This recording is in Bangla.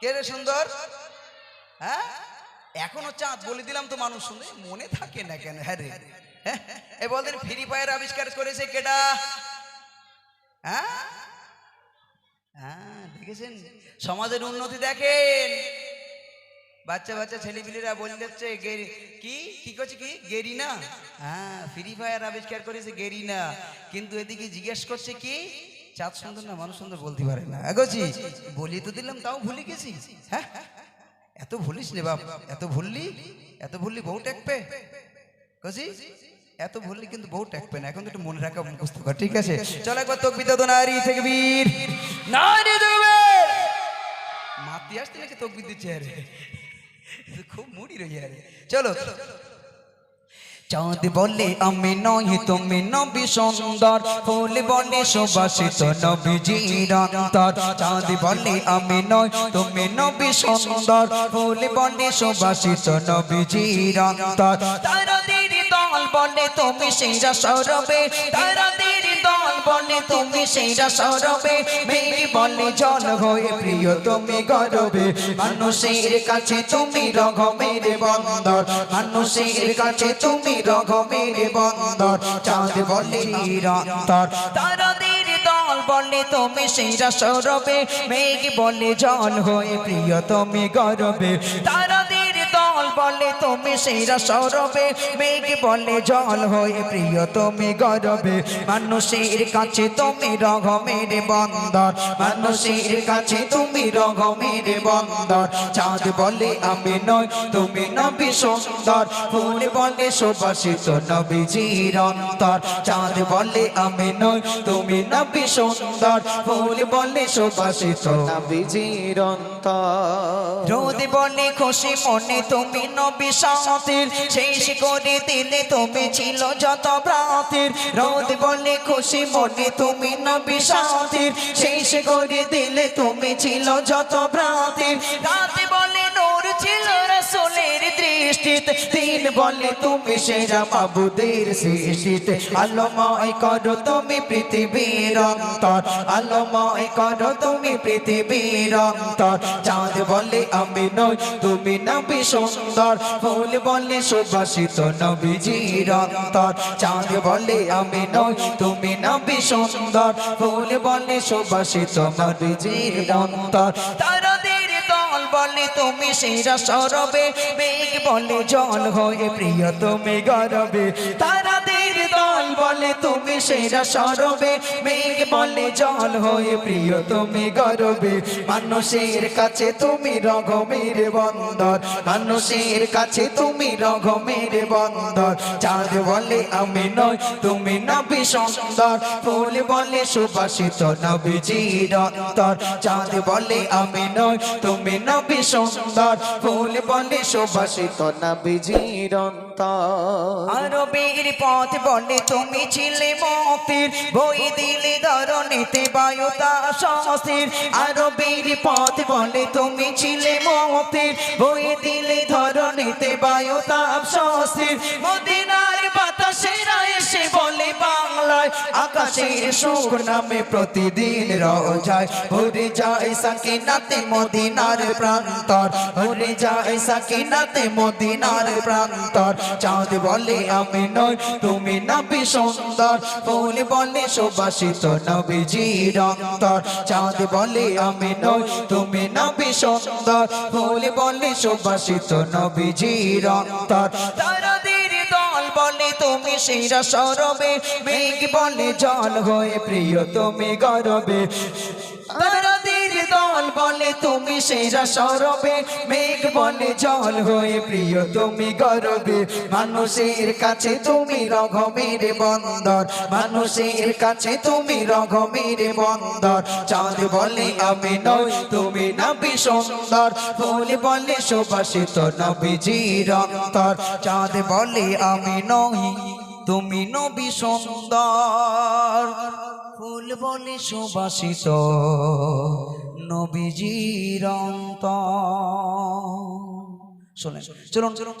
কে রে সুন্দর? হ্যাঁ? এখনও চাঁদ বলে দিলাম তো মানুষ শুনে, মনে থাকে না কেন? হ্যাঁ রে। হ্যাঁ? এ বলতেন ফ্রি ফায়ার আবিষ্কার করেছে কেডা? হ্যাঁ? হ্যাঁ দেখেছেন? সমাজের উন্নতি দেখেন। বাচ্চা বাচ্চা ছেলেপিলেরা বলে যাচ্ছে কি? কি করছে কি? গেরিনা? হ্যাঁ ফ্রি ফায়ার আবিষ্কার করেছে গেরিনা। কিন্তু এদিকে জিজ্ঞেস করছে কি? চাঁদ সুন্দর না মানুষ সুন্দর বলতে পারে না। এগোছি বলি তো দিলাম, তাও ভুলে গেছি। হ্যাঁ এত ভুলিস রে বাপ, এত ভুললি এত ভুললি বউ টেকবে। কছি এত ভুললি কিন্তু বউ টেকবে না, এখন তো একটু মনে রাখা মুখস্থ কর, ঠিক আছে? চল একবার তোক বিদ্যা নারী থেকে বীর নারী দেখবে মাতি আসতে নাকি তোক বিদ্যুৎ আরে? খুব মুড়ি রয়ে আরে। চলো। চাঁদ বলে আমি নই, তুমি নবী সুন্দর। ফুল বলে সুবাসিত নবীজির অন্তর। চাঁদ বলে আমি নই, তুমি নবী সুন্দর। ফুল বলে সুবাসিত নবীজির অন্তর। দল বলে তুমি সেরা সরবে। তার বলে তুমি সেরা সরবে। মেঘ বলে জল হয়ে প্রিয় তুমি গরবে মানুষের কাছে তুমি রঘমের বন্দর। মানুষের কাছে তুমি রঘমের বন্দর। চাঁদ বলে নিরন্তর। বলে তুমি সেরা সরবে। মেঘ বলে জল হয়ে প্রিয় তুমি গরবে দল বলে তুমি সেরা সরবে, মেঘ বলে জল হয়ে প্রিয় তুমি গরবে। মানুষের কাছে তুমি রঘমের বন্দর, মানুষের কাছে তুমি রঘমের বন্দর। চাঁদ বলে আমি নই, তুমি নবী সুন্দর। ফুল বলে সুবাসিত নবীজির অন্তর। চাঁদ বলে আমি নই, তুমি নবী সুন্দর। ফুল বলে সুবাসিত নবীজির অন্তর। রোদ বলে খুশি মনে তুমি নবী সাথীর শেষ করে দিলে তুমি ছিল যত প্রাতির রোদ বলে খুশি মনে তুমি নবী সাথীর শেষ করে দিলে তুমি ছিল যত প্রাতির দিন বলে তুমি সেরা মাবুদের সৃষ্টিতে। আলোময় করো তুমি পৃথিবীর অন্তর। আলোময় করো তুমি পৃথিবীর অন্তর। চাঁদ বলে আমি নই, তুমি নবী সুন্দর। ফুল বলে সুবাসিত নবীজির অন্তর। চাঁদ বলে আমি নই, তুমি নবী সুন্দর। ফুল বলে সুবাসিত নবীজির অন্তর। দল বলে তুমি সেরা সরবে। মেঘ বলে জল হয়ে প্রিয় তুমি গরবে। দল বলে তুমি সেরা সরবে। মেঘ বলে জল হয়ে প্রিয়, তুমি গরবে। মানুষের কাছে তুমি রঘমের বন্দর। মানুষের কাছে তুমি রঘমের বন্দর। চাঁদ বলে আমি নই, তুমি নবী সুন্দর। ফুল বলে সুবাসিত নবীজির অন্তর। চাঁদ বলে আমি নই, তুমি নবী সুন্দর। ফুল বলে সুবাসিত নবীজির অন্তর। আরবের পথ বলে তুমি ছিলে মতির, বই দিলে ধরণীতে বায়ুতা সস্তির বীর পথ বলে তুমি ছিলে মতির, বই দিলে ধরণীতে বায়ুতা সস্তির মদিনার বাংলায় আকাশের সুখ নামে প্রতিদিন রোজায় ভরে যায় সাকিনাতে মদিনার প্রান্তর। ভরে যায় সাকিনাতে মদিনার প্রান্তর। চাঁদ বলে, আমি নই, তুমি নবী সুন্দর। ফুল বলে, সুবাসিত নবীজির অন্তর চাঁদ বলে, আমি নই, তুমি নবী সুন্দর। ফুল বলে, সুবাসিত তারাদের দল বলে তুমি সেরা সরবে, মেঘ বলে জল হয়ে প্রিয় তুমি গরবে। তারাদের দল বলে তুমি সেরা সরবে, মেঘ বলে জল হয়ে প্রিয় তুমি গরবে। মানুষের কাছে তুমি রঘমের বন্দর, মানুষের কাছে তুমি রঘমের বন্দর। চাঁদ বলে আমি নই, তুমি নবী সুন্দর। ফুল বলে সুবাসিত নবীজির অন্তর চাঁদ বলে আমি নই। তুমি নবী সুন্দর। ফুল বলে সুবাসিত নবীজির অন্ত শোনেন চলুন চলুন